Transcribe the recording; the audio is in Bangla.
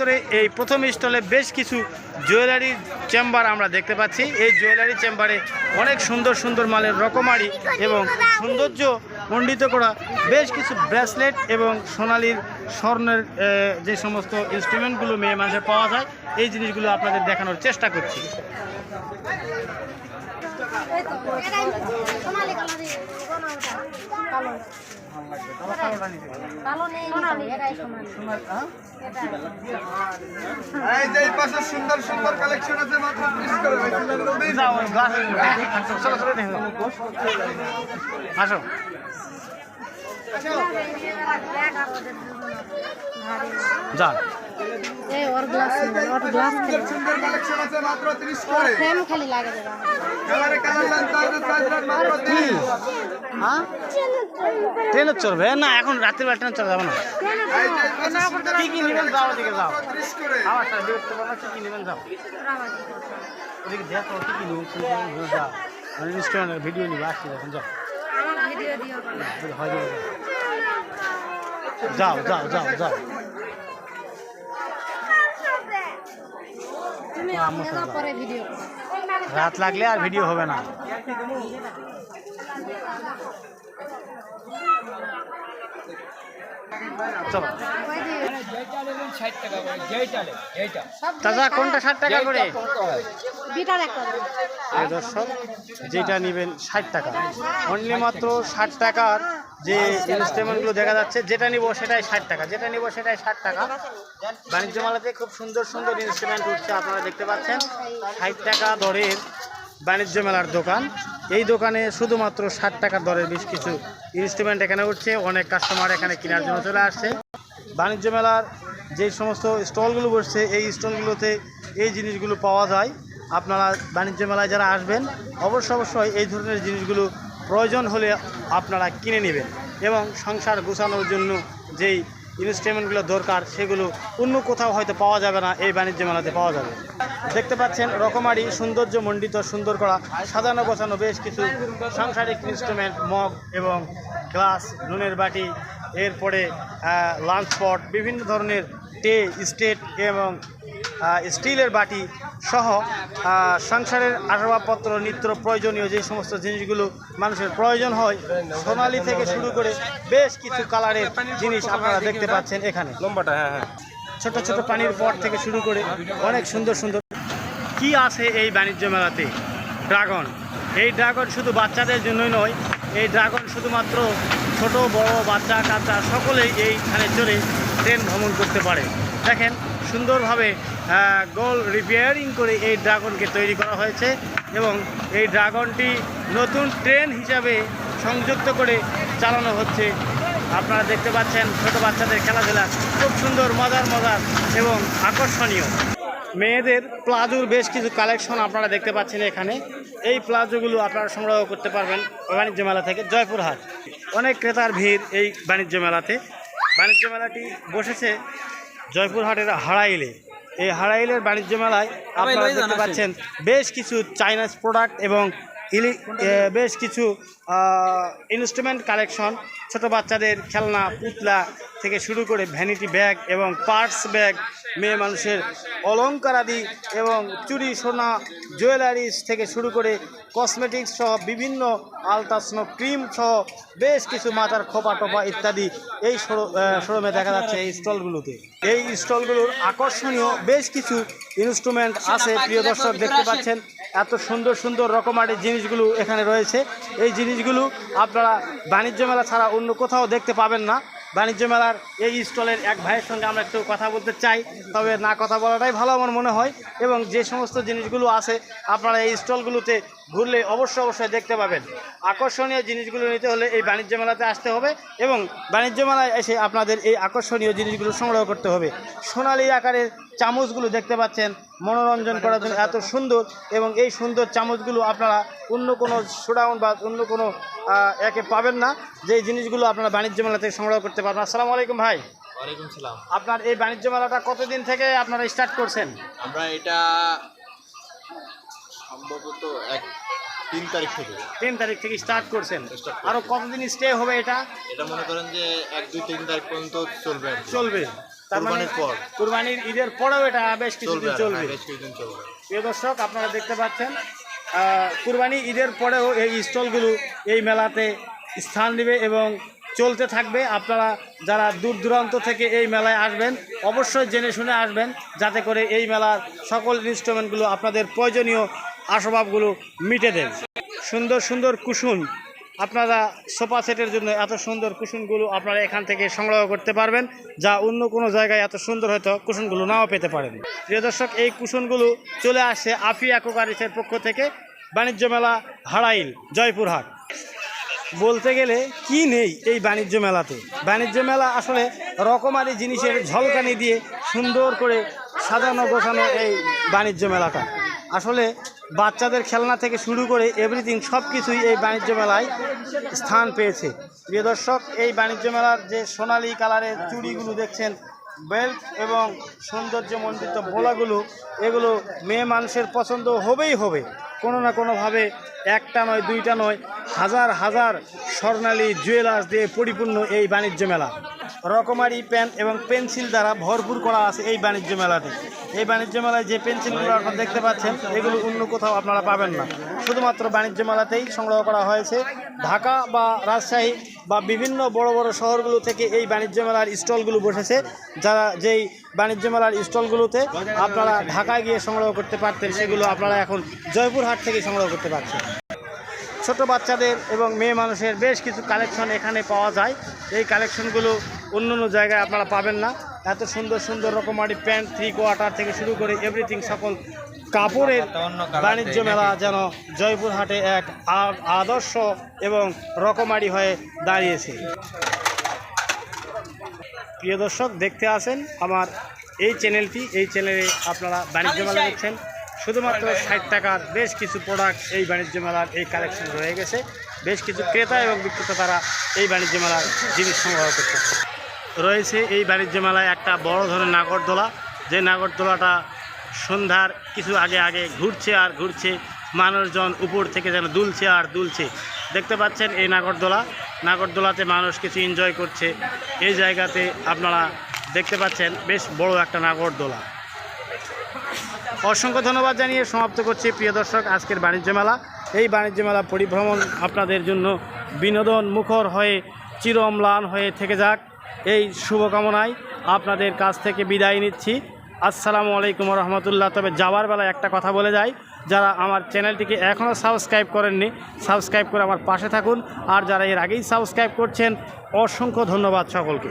ভিতরে এই প্রথম স্টলে বেশ কিছু জুয়েলারি চেম্বার আমরা দেখতে পাচ্ছি। এই জুয়েলারি চেম্বারে অনেক সুন্দর সুন্দর মালের রকমারি এবং সৌন্দর্য মণ্ডিত করা বেশ কিছু ব্রেসলেট এবং সোনালির স্বর্ণের যে সমস্ত ইনস্ট্রুমেন্টগুলো মেয়ে মানুষের পাওয়া যায়, এই জিনিসগুলো আপনাদের দেখানোর চেষ্টা করছি। যে সুন্দর সুন্দর কালেকশন আছে মাত্র 30 করে ভাই যাও, glass- চলো, চলো, দেখো। আসো যান এই ওর গ্লাস ওর গ্লাস সুন্দর সুন্দর কালেকশন আছে মাত্র 30 করে। ফ্রেম খালি লাগে দেবা কালারে কালার লেন তাদের প্রাইস রেট মাত্র 30 হ্যাঁ? ট্রেনে চলবে না এখন রাত্রিবেলা ট্রেন চলে যাবে না কি কি নেবেন? যাও ওদিকে যাও। আমার সাথে বিরক্ত করো কি কি নেবেন? যাও। ওদিকে দেখো কি কি নেবেন শুরু করুন, ঘুরে যাও। আমি ইনস্টাগ্রামে ভিডিও নিবে আসছি এখন যাও। ভিডিও দিও। যাও যাও যাও যাও তুমি আমার সাথে যাও। পরে ভিডিও রাত লাগলে আর ভিডিও হবে না চলো। চাচা কোনটা ষাট টাকা করে? দর্শক যেটা নেবেন ষাট টাকা। অনলি মাত্র ষাট টাকার যে ইনস্ট্রুমেন্টগুলো দেখা যাচ্ছে যেটা নিব সেটাই ষাট টাকা। যেটা নিব সেটাই ষাট টাকা। বাণিজ্য মেলাতে খুব সুন্দর সুন্দর ইনস্ট্রুমেন্ট উঠছে আপনারা দেখতে পাচ্ছেন। ষাট টাকা দরের বাণিজ্য মেলার দোকান। এই দোকানে শুধুমাত্র ষাট টাকার দরের বেশ কিছু ইনস্ট্রুমেন্ট এখানে উঠছে। অনেক কাস্টমার এখানে কেনার জন্য চলে আসছে। বাণিজ্য মেলার যে সমস্ত স্টলগুলো বসছে, এই স্টলগুলোতে এই জিনিসগুলো পাওয়া যায়। আপনারা বাণিজ্য মেলায় যারা আসবেন, অবশ্য অবশ্যই এই ধরনের জিনিসগুলো প্রয়োজন হলে আপনারা কিনে নেবেন এবং সংসার গোছানোর জন্য যেই ইনস্ট্রুমেন্টগুলো দরকার, সেগুলো অন্য কোথাও হয়তো পাওয়া যাবে না, এই বাণিজ্য মেলাতে পাওয়া যাবে। দেখতে পাচ্ছেন রকমারি সৌন্দর্য মণ্ডিত, সুন্দর করা, সাজানো গোছানো বেশ কিছু সাংসারিক ইনস্ট্রুমেন্ট মগ এবং গ্লাস, নুনের বাটি, এরপরে লাঞ্চ পট বিভিন্ন ধরনের টে স্টেট এবং স্টিলের বাটি সহ সংসারের আসবাবপত্র নিত্য প্রয়োজনীয় যে সমস্ত জিনিসগুলো মানুষের প্রয়োজন হয় সোনালি থেকে শুরু করে বেশ কিছু কালারের জিনিস আপনারা দেখতে পাচ্ছেন এখানে। লম্বাটা হ্যাঁ হ্যাঁ। ছোট ছোট পানির পট থেকে শুরু করে অনেক সুন্দর সুন্দর। কি আছে এই বাণিজ্য মেলাতে? ড্রাগন। এই ড্রাগন শুধু বাচ্চাদের জন্যই নয় এই ড্রাগন শুধুমাত্র ছোট বড় বাচ্চা কাচ্চা সকলেই এইখানে চড়ে ট্রেন ভ্রমণ করতে পারে। দেখেন, সুন্দরভাবে গোল রিপেয়ারিং করে এই ড্রাগনকে তৈরি করা হয়েছে এবং এই ড্রাগনটি নতুন ট্রেন হিসাবে সংযুক্ত করে চালানো হচ্ছে। আপনারা দেখতে পাচ্ছেন, ছোট বাচ্চাদের খেলাধুলা খুব সুন্দর, মজার মজার এবং আকর্ষণীয়। মেয়েদের প্লাজোর বেশ কিছু কালেকশন আপনারা দেখতে পাচ্ছেন এখানে। এই প্লাজোগুলো আপনারা সংগ্রহ করতে পারবেন বাণিজ্য মেলা থেকে জয়পুরহাট। অনেক ক্রেতার ভিড় এই বাণিজ্য মেলাতে। বাণিজ্য মেলাটি বসেছে জয়পুরহাটের হারাইলে এই হারাইলের বাণিজ্য মেলায় আপনারা দেখতে পাচ্ছেন বেশ কিছু চাইনাজ প্রোডাক্ট এবং ইলি বেশ কিছু ইনস্ট্রুমেন্ট কালেকশন ছোট বাচ্চাদের খেলনা, পুতলা থেকে শুরু করে ভ্যানিটি ব্যাগ এবং পার্টস ব্যাগ মেয়ে মানুষের অলঙ্কারাদি এবং চুরি, সোনা জুয়েলারিস থেকে শুরু করে কসমেটিক্স সহ বিভিন্ন আলট্রাসনো ক্রিম সহ বেশ কিছু মাথার খোপা টোপা ইত্যাদি এই শোরুমে দেখা যাচ্ছে এই স্টলগুলোতে। এই স্টলগুলোর আকর্ষণীয় বেশ কিছু ইনস্ট্রুমেন্ট আছে। প্রিয় দর্শক, দেখতে পাচ্ছেন এত সুন্দর সুন্দর রকমারি জিনিসগুলো এখানে রয়েছে। এই জিনিসগুলো আপনারা বাণিজ্য মেলা ছাড়া অন্য কোথাও দেখতে পাবেন না। বাণিজ্য মেলার এই স্টলের এক ভাইয়ের সঙ্গে আমরা একটু কথা বলতে চাই, তবে না কথা বলাটাই ভালো আমার মনে হয় এবং যে সমস্ত জিনিসগুলো আছে, আপনারা এই স্টলগুলোতে ঘুরলে অবশ্যই অবশ্যই দেখতে পাবেন। আকর্ষণীয় জিনিসগুলো নিতে হলে এই বাণিজ্য মেলাতে আসতে হবে এবং বাণিজ্য মেলায় এসে আপনাদের এই আকর্ষণীয় জিনিসগুলো সংগ্রহ করতে হবে। সোনালি আকারের চামচগুলো দেখতে পাচ্ছেন মনোরঞ্জন করার জন্য এত সুন্দর এবং এই সুন্দর চামচগুলো আপনারা অন্য কোনো শোডাউন বা অন্য কোনো একে পাবেন না। যে জিনিসগুলো আপনারা বাণিজ্য মেলা থেকে সংগ্রহ করতে পারবেন। আসসালামু আলাইকুম ভাই। ওয়ালাইকুম সালাম। আপনার এই বাণিজ্য মেলাটা কতদিন থেকে আপনারা স্টার্ট করছেন? আমরা এটা সম্ভবত এক তিন তারিখ থেকে। তিন তারিখ থেকে স্টার্ট করছেন। আরও কতদিন স্টে হবে এটা? এটা মনে করেন যে এক দুই তিন তারিখ পর্যন্ত চলবে চলবে। তার মানে কুরবানির ঈদের পরেও এটা বেশ চলবে কিছুদিন আর, চলবে। হ্যাঁ, বেশ প্রিয় দর্শক আপনারা দেখতে পাচ্ছেন কুরবানি ঈদের পরেও এই স্টলগুলো এই মেলাতে স্থান নেবে এবং চলতে থাকবে। আপনারা যারা দূর দূরান্ত থেকে এই মেলায় আসবেন অবশ্যই জেনে শুনে আসবেন যাতে করে এই মেলার সকল ইনস্ট্রুমেন্টগুলো আপনাদের প্রয়োজনীয় আসবাবগুলো মিটে দেন সুন্দর সুন্দর কুসুম আপনারা সোফা সেটের জন্য এত সুন্দর কুশনগুলো আপনারা এখান থেকে সংগ্রহ করতে পারবেন, যা অন্য কোনো জায়গায় এত সুন্দর হয়তো কুশনগুলো নাও পেতে পারেন। প্রিয় দর্শক, এই কুশনগুলো চলে আসে আফি অ্যাকোকারিসের পক্ষ থেকে বাণিজ্য মেলা হাড়াইল, জয়পুরহাট। বলতে গেলে কি নেই এই বাণিজ্য মেলাতে? বাণিজ্য মেলা আসলে রকমারি জিনিসের ঝলকানি দিয়ে সুন্দর করে সাজানো গোছানো এই বাণিজ্য মেলাটা। আসলে বাচ্চাদের খেলনা থেকে শুরু করে এভরিথিং সব কিছুই এই বাণিজ্য মেলায় স্থান পেয়েছে। প্রিয় দর্শক, এই বাণিজ্য মেলার যে সোনালী কালারের চুড়িগুলো দেখছেন বেল্ট এবং সৌন্দর্য সৌন্দর্যমণ্ডিত বোলাগুলো এগুলো মেয়ে মানুষের পছন্দ হবেই হবে। কোনো না কোনোভাবে একটা নয়, দুইটা নয়, হাজার হাজার স্বর্ণালী জুয়েলার্স দিয়ে পরিপূর্ণ এই বাণিজ্য মেলা। রকমারি পেন এবং পেন্সিল দ্বারা ভরপুর করা আছে এই বাণিজ্য মেলাতে এই বাণিজ্য মেলায় যে পেন্সিলগুলো আপনারা দেখতে পাচ্ছেন, এগুলো অন্য কোথাও আপনারা পাবেন না। শুধুমাত্র বাণিজ্য মেলাতেই সংগ্রহ করা হয়েছে। ঢাকা বা রাজশাহী বা বিভিন্ন বড় বড় শহরগুলো থেকে এই বাণিজ্য মেলার স্টলগুলো বসেছে। যারা যেই বাণিজ্য মেলার স্টলগুলোতে আপনারা ঢাকায় গিয়ে সংগ্রহ করতে পারতেন, সেগুলো আপনারা এখন জয়পুরহাট থেকে সংগ্রহ করতে পারছেন। ছোট বাচ্চাদের এবং মেয়ে মানুষের বেশ কিছু কালেকশন এখানে পাওয়া যায়। এই কালেকশনগুলো অন্য অন্য জায়গায় আপনারা পাবেন না। এত সুন্দর সুন্দর রকমারি প্যান্ট থ্রি কোয়ার্টার থেকে শুরু করে এভরিথিং সকল কাপড়ের বাণিজ্য মেলা যেন জয়পুরহাটে এক আদর্শ এবং রকমারি হয়ে দাঁড়িয়েছে। প্রিয় দর্শক দেখতে আসেন আমার এই চ্যানেলটি এই চ্যানেলে আপনারা বাণিজ্য মেলা দেখছেন। শুধুমাত্র ষাট টাকার বেশ কিছু প্রোডাক্ট এই বাণিজ্য মেলার এই কালেকশন রয়ে গেছে। বেশ কিছু ক্রেতা এবং বিক্রেতা তারা এই বাণিজ্য মেলার জিনিস সংগ্রহ করতে রয়েছে এই বাণিজ্য মেলায় একটা বড় ধরনের নাগরদোলা। যে নাগরদোলাটা সন্ধ্যার কিছু আগে আগে ঘুরছে আর ঘুরছে, মানুষজন উপর থেকে যেন দুলছে আর দুলছে। দেখতে পাচ্ছেন এই নাগরদোলা। নাগরদোলাতে মানুষ কিছু এনজয় করছে। এই জায়গাতে আপনারা দেখতে পাচ্ছেন বেশ বড় একটা নাগরদোলা। অসংখ্য ধন্যবাদ জানিয়ে সমাপ্ত করছি প্রিয় দর্শক আজকের বাণিজ্য মেলা এই বাণিজ্য মেলা পরিভ্রমণ আপনাদের জন্য বিনোদন মুখর হয়ে চির অম্লান হয়ে থেকে যাক। এই শুভকামনায় আপনাদের কাছ থেকে বিদায় নিচ্ছি। আসসালামু আলাইকুম রহমতুল্লাহ তবে যাওয়ার বেলায় একটা কথা বলে যাই, যারা আমার চ্যানেলটিকে এখনও সাবস্ক্রাইব করেননি, সাবস্ক্রাইব করে আমার পাশে থাকুন। আর যারা এর আগেই সাবস্ক্রাইব করছেন, অসংখ্য ধন্যবাদ সকলকে।